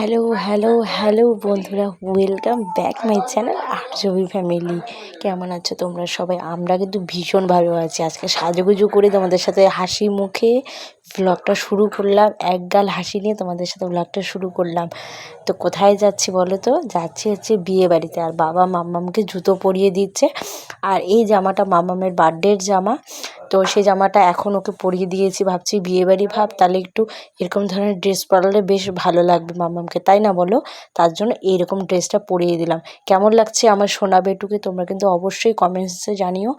Hello hello hello বন্ধুরা welcome back my channel RJB family কেমন আছো তোমরা সবাই? আমরা কিন্তু ভীষণ ভালো আছি। আজকে সাজুগুজু করে তোমাদের সাথে হাসি মুখে ব্লগটা শুরু করলাম। এক গাল হাসি নিয়ে তোমাদের সাথে ব্লগটা শুরু করলাম। তো কোথায় যাচ্ছি বলো তো? যাচ্ছি হচ্ছে বিয়ে বাড়িতে। আর বাবা মাম্মামকে জুতো পরিয়ে দিচ্ছে। আর এই জামাটা মাম্মামের বার্থডের জামা। তো সেই জামাটা এখন ওকে পরিয়ে দিয়েছি, ভাবছি বিয়েবাড়ি ভাব, তাহলে একটু এরকম ধরনের ড্রেস পরালে বেশ ভালো লাগবে মামামকে, তাই না বলো? তার জন্য এইরকম ড্রেসটা পরিয়ে দিলাম। কেমন লাগছে আমার সোনা বেটুকে তোমরা কিন্তু অবশ্যই কমেন্টসে জানিও।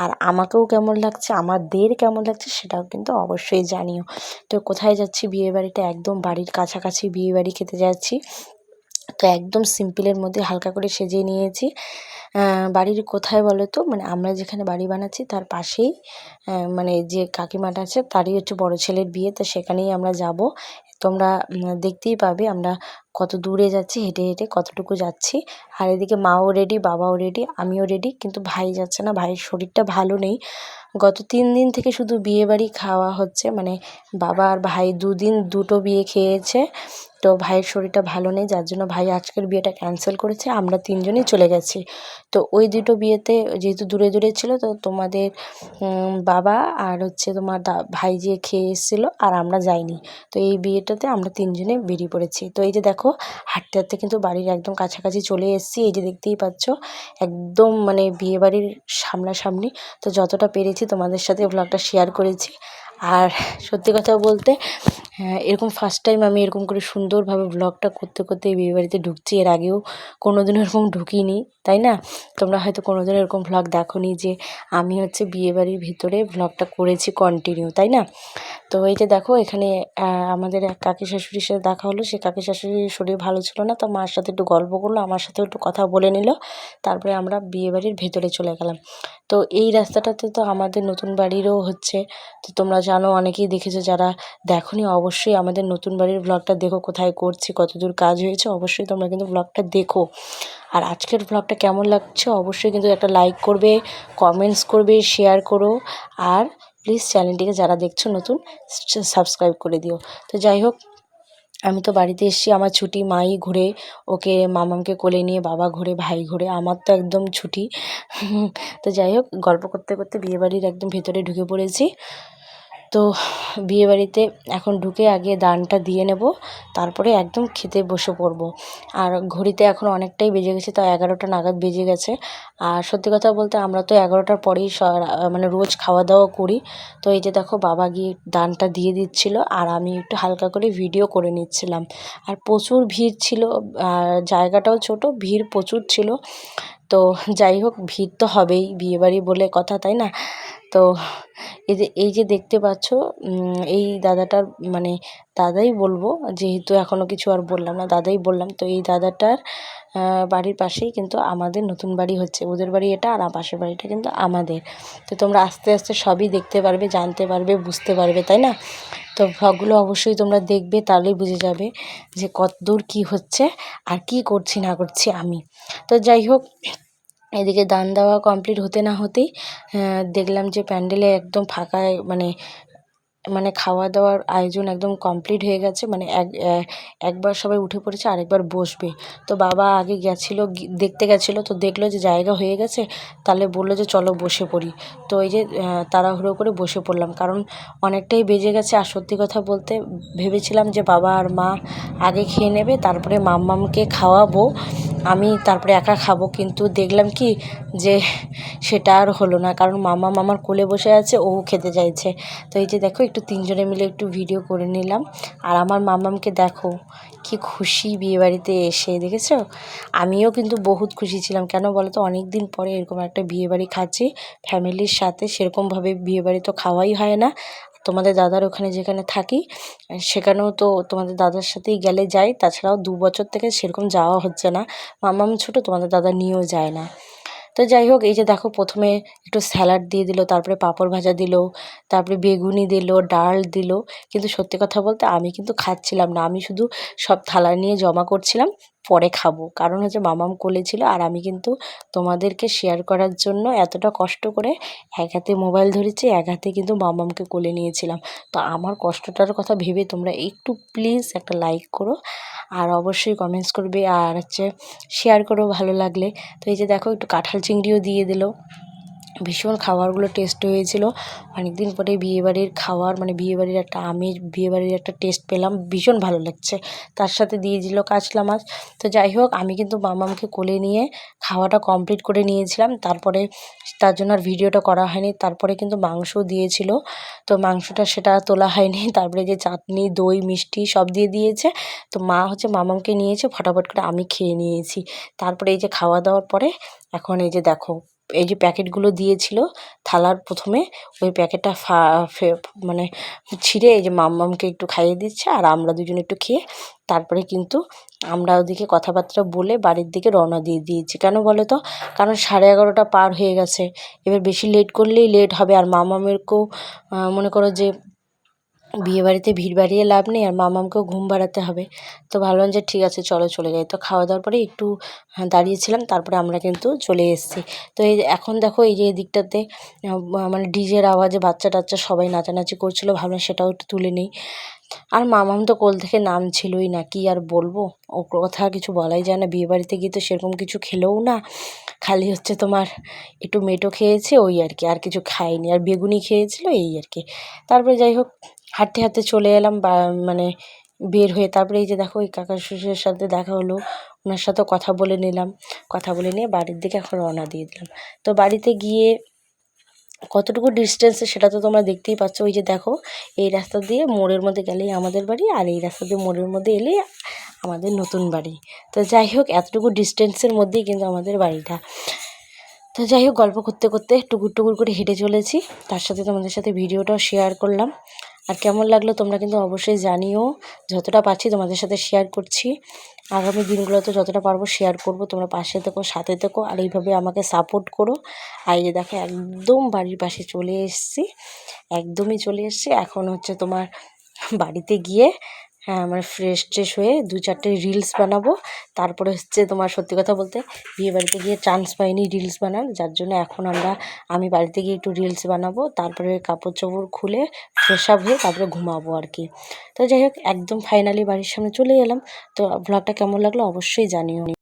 আর আমাকেও কেমন লাগছে, আমাদের কেমন লাগছে সেটাও কিন্তু অবশ্যই জানিও। তো কোথায় যাচ্ছি বিয়েবাড়িটা একদম বাড়ির কাছাকাছি বিয়েবাড়ি খেতে যাচ্ছি। তো একদম সিম্পলের মধ্যে হালকা করে সেজে নিয়েছি। বাড়ির কোথায় বলো তো? মানে আমরা যেখানে বাড়ি বানাচ্ছি তার পাশেই মানে যে কাকিমাটা আছে তারই হচ্ছে বড় ছেলের বিয়ে, তো সেখানেই আমরা যাব। তোমরা দেখতেই পাবে আমরা কত দূরে যাচ্ছি, হেঁটে হেঁটে কতটুকু যাচ্ছি। আর এদিকে মাও রেডি বাবাও রেডি আমিও রেডি কিন্তু ভাই যাচ্ছে না, ভাইয়ের শরীরটা ভালো নেই। গত তিন দিন থেকে শুধু বিয়েবাড়ি খাওয়া হচ্ছে মানে বাবা আর ভাই দুদিন দুটো বিয়ে খেয়েছে, তো ভাইয়ের শরীরটা ভালো নেই, যার জন্য ভাই আজকের বিয়েটা ক্যান্সেল করেছে, আমরা তিনজনই চলে গেছি। তো ওই দুটো বিয়েতে যেহেতু দূরে দূরে ছিল, তো তোমাদের বাবা আর হচ্ছে তোমার দা, ভাই যে খেয়ে এসেছিল, আর আমরা যাইনি। তো এই বিয়েটাতে আমরা তিনজনে বেরিয়ে পড়েছি। তো এই যে দেখো হাঁটতে হাঁটতে কিন্তু বাড়ির একদম কাছাকাছি চলে এসেছি, এই যে দেখতেই পাচ্ছ। একদম মানে বিয়েবাড়ির সামনাসামনি। তো যতটা পেরেছি তোমাদের সাথে ব্লগটা শেয়ার করেছি। আর সত্যি কথা বলতে হ্যাঁ এরকম ফার্স্ট টাইম আমি এরকম করে সুন্দরভাবে ব্লগটা করতে করতে এই বিয়েবাড়িতে ঢুকছি। এর আগেও কোনো দিনও এরকম ঢুকিনি, তাই না? তোমরা হয়তো কোনো দিন এরকম ভ্লগ দেখোনি যে আমি হচ্ছে বিয়েবাড়ির ভিতরে ভ্লগটা করেছি কন্টিনিউ তাই না? তো এই যে দেখো, এখানে আমাদের এক কাকি শাশুড়ির সাথে দেখা হলো। সে কাকি শাশুড়ির শরীর ভালো ছিল না, তো মার সাথে একটু গল্প করল, আমার সাথে একটু কথা বলে নিল। তারপরে আমরা বিয়েবাড়ির ভেতরে চলে গেলাম। তো এই রাস্তাটাতে তো আমাদের নতুন বাড়িরও হচ্ছে। তো তোমরা জানো, অনেকেই দেখেছ যারা দেখোনি অবশ্যই আমাদের নতুন বাড়ির ব্লগটা দেখো কোথায় করছি, কতদূর কাজ হয়েছে, অবশ্যই তোমরা কিন্তু ব্লগটা দেখো। আর আজকের ব্লগটা কেমন লাগছে অবশ্যই কিন্তু একটা লাইক করবে কমেন্টস করবে শেয়ার করো। আর প্লিজ চ্যানেলটিকে যারা দেখছ নতুন সাবস্ক্রাইব করে দিও। তো যাই হোক, আমি তো বাড়িতে এসেছি, আমার ছুটি মাই ঘুরে, ওকে, মামামকে কোলে নিয়ে, বাবা ঘুরে, ভাই ঘুরে, আমার তো একদম ছুটি। তো যাই হোক, গল্প করতে করতে বিয়েবাড়ির একদম ভেতরে ঢুকে পড়েছি। তো বিয়েবাড়িতে এখন ঢুকে আগে দানটা দিয়ে নেব, তারপরে একদম খেতে বসে পড়ব। আর ঘড়িতে এখন অনেকটাই বেজে গেছে, তাও এগারোটা নাগাদ বেজে গেছে। আর সত্যি কথা বলতে আমরা তো এগারোটার পরেই মানে রোজ খাওয়া দাওয়া করি। তো এই যে দেখো, বাবা গিয়ে দানটা দিয়ে দিচ্ছিল, আর আমি একটু হালকা করে ভিডিও করে নিচ্ছিলাম। আর প্রচুর ভিড় ছিল জায়গাটাও ছোট, ভিড় প্রচুর ছিল। তো যাই হোক, ভিড় তো হবেই, বিয়েবাড়ি বলে কথা, তাই না? তো এই যে এই যে দেখতে পাচ্ছ এই দাদাটার মানে দাদাই বলব, যেহেতু এখনও কিছু আর বললাম না, দাদাই বললাম, তো এই দাদাটার বাড়ির পাশেই কিন্তু আমাদের নতুন বাড়ি হচ্ছে। ওদের বাড়ি এটা আর পাশের বাড়িটা কিন্তু আমাদের। তো তোমরা আস্তে আস্তে সবই দেখতে পারবে, জানতে পারবে, বুঝতে পারবে, তাই না? তো ভ্লগগুলো অবশ্যই তোমরা দেখবে, তাহলেই বুঝে যাবে যে কত দূর কী হচ্ছে আর কি করছি, না করছি আমি। তো যাই হোক, এদিকে দান দেওয়া কমপ্লিট হতে না হতেই দেখলাম যে প্যান্ডেলে একদম ফাঁকায় মানে মানে খাওয়া দাওয়ার আয়োজন একদম কমপ্লিট হয়ে গেছে। মানে এক একবার সবাই উঠে পড়েছে, আরেকবার বসবে। তো বাবা আগে গেছিল দেখতে গেছিল, তো দেখল যে জায়গা হয়ে গেছে, তাহলে বলল যে চলো বসে পড়ি। তো এই যে তাড়াহুড়ো করে বসে পড়লাম। কারণ অনেকটাই বেজে গেছে, আর সত্যি কথা বলতে ভেবেছিলাম যে বাবা আর মা আগে খেয়ে নেবে, তারপরে মাম্মামকে খাওয়াবো। আমি তারপরে একা খাব, কিন্তু দেখলাম কি যে সেটা আর হলো না। কারণ মামা মামার কোলে বসে আছে, ও খেতে চাইছে। তো এই যে দেখো, একটু তিনজনে মিলে একটু ভিডিও করে নিলাম। আর আমার মামামকে দেখো, কি খুশি বিয়েবাড়িতে এসে, দেখেছ? আমিও কিন্তু বহুত খুশি ছিলাম। কেন বলো তো অনেক দিন পরে এরকম একটা বিয়েবাড়ি খাচ্ছি ফ্যামিলির সাথে সেরকমভাবে বিয়েবাড়ি তো খাওয়াই হয় না। তোমাদের দাদার ওখানে যেখানে থাকি, সেখানেও তো তোমাদের দাদার সাথেই গেলে যাই। তাছাড়াও দু বছর থেকে সেরকম যাওয়া হচ্ছে না। মামাম ছোটো, তোমাদের দাদা নিয়েও যায় না। তো যাই হোক, এই যে দেখো, প্রথমে একটু স্যালাড দিয়ে দিল, তারপরে পাঁপড় ভাজা দিল, তারপরে বেগুনি দিল, ডাল দিল। কিন্তু সত্যি কথা বলতে আমি কিন্তু খাচ্ছিলাম না। আমি শুধু সব থালা নিয়ে জমা করছিলাম। পরে খাব। কারণ হচ্ছে মামাম কোলে আর আমি কিন্তু তোমাদেরকে শেয়ার করার জন্য এতটা কষ্ট করে এক হাতে মোবাইল ধরেছি, এক হাতে কিন্তু মামামকে কোলে নিয়েছিলাম। তো আমার কষ্টটার কথা ভেবে তোমরা একটু প্লিজ একটা লাইক করো আর অবশ্যই কমেন্টস করবে। আর হচ্ছে শেয়ার করো, ভালো লাগলে। তো এই যে দেখো একটু কাঁঠাল চিংড়িও দিয়ে দিলো। ভীষণ খাবারগুলো টেস্ট হয়েছিল। অনেক দিন পরে বিয়েবাড়ির খাওয়ার মানে বিয়েবাড়ির একটা আমেজ, বিয়েবাড়ির একটা টেস্ট পেলাম। ভীষণ ভালো লাগছে। তার সাথে দিয়ে দিল কাঁচলা মাছ তো যাই হোক, আমি কিন্তু মামামকে কোলে নিয়ে খাওয়াটা কমপ্লিট করে নিয়েছিলাম। তারপরে তার জন্য আর ভিডিওটা করা হয়নি। তারপরে কিন্তু মাংসও দিয়েছিল। তো মাংসটা সেটা তোলা হয়নি। তারপরে যে চাটনি, দই, মিষ্টি সব দিয়ে দিয়েছে। তো মা হচ্ছে মামামকে নিয়েছে, ফটাফট করে আমি খেয়ে নিয়েছি। তারপরে এই যে খাওয়া দাওয়ার পরে, এখন এই যে দেখো এই যে প্যাকেটগুলো দিয়েছিল থালার প্রথমে, ওই প্যাকেটটা ফা মানে ছিঁড়ে এই যে মামমামকে একটু খাইয়ে দিচ্ছে আর আমরা দুজন একটু খেয়ে তারপরে কিন্তু আমরা ওদিকে কথাবার্তা বলে বাড়ির দিকে রওনা দিয়ে দিয়েছি। কেন বলো তো? কারণ সাড়ে এগারোটা পার হয়ে গেছে। এবার বেশি লেট করলেই লেট হবে আর মামামেরকেও মনে করো যে বিয়েবাড়িতে ভিড় বাড়িয়ে লাভ নেই আর মামামকেও ঘুম বাড়াতে হবে। তো ভাবলাম যে ঠিক আছে, চলো চলে যাই। তো খাওয়া দাওয়ার পরে একটু দাঁড়িয়েছিলাম, তারপরে আমরা কিন্তু চলে এসেছি। তো এই এখন দেখো এই যে এদিকটাতে মানে ডিজের আওয়াজে বাচ্চা টাচ্চা সবাই নাচানাচি করছিল, ভাবলাম সেটাও একটু তুলে নিই। আর মামাম তো কোল থেকে নামছিলই না, কি আর বলব? ও কথা কিছু বলাই যায় না, বিয়েবাড়িতে গিয়ে তো সেরকম কিছু খেলেও না। খালি হচ্ছে তোমার একটু মেটো খেয়েছে, ওই আর কি, আর কিছু খায়নি। আর বেগুনি খেয়েছিল, এই আর কি। তারপরে যাই হোক হাঁটতে হাঁটতে চলে এলাম, বা মানে বের হয়ে তারপরে এই যে দেখো ওই কাকা শ্বশুরের সাথে দেখা হলো। ওনার সাথে কথা বলে নিলাম। কথা বলে নিয়ে বাড়ির দিকে এখন রওনা দিয়ে দিলাম। তো বাড়িতে গিয়ে কতটুকু ডিস্টেন্সে সেটা তো তোমরা দেখতেই পাচ্ছ। ওই যে দেখো, এই রাস্তা দিয়ে মোড়ের মধ্যে গেলেই আমাদের বাড়ি আর এই রাস্তা দিয়ে মোড়ের মধ্যে এলেই আমাদের নতুন বাড়ি। তো যাই হোক, এতটুকু ডিস্টেন্সের মধ্যেই কিন্তু আমাদের বাড়িটা। তো যাই হোক, গল্প করতে করতে টুকুর টুকুর করে হেঁটে চলেছি। তার সাথে তোমাদের সাথে ভিডিওটাও শেয়ার করলাম। আর কেমন লাগল তোমরা কিন্তু অবশ্যই জানিও। যতটা পারছি তোমাদের সাথে শেয়ার করছি। আগামী দিনগুলোতে যতটা পারব শেয়ার করব। তোমরা পাশে থেকো, সাথে থেকো, আর এইভাবে আমাকে সাপোর্ট করো। আর এই দেখো, একদম বাড়ির পাশে চলে এসছি। একদমই চলে এসছি। এখন হচ্ছে তোমার বাড়িতে গিয়ে হ্যাঁ আমার ফ্রেশ ট্রেশ হয়ে দু চারটে রিলস বানাবো। তারপরে হচ্ছে তোমার সত্যি কথা বলতে বিয়ে বাড়িতে গিয়ে চান্স পাইনি রিলস বানান যার জন্য এখন আমরা, আমি বাড়িতে গিয়ে একটু রিলস বানাবো, তারপরে কাপড় চোপড় খুলে ফ্রেশ আপ হয়ে তারপরে ঘুমাবো আর কি তো যাই হোক, একদম ফাইনালি বাড়ির সামনে চলে এলাম। তো ব্লগটা কেমন লাগল অবশ্যই জানিও।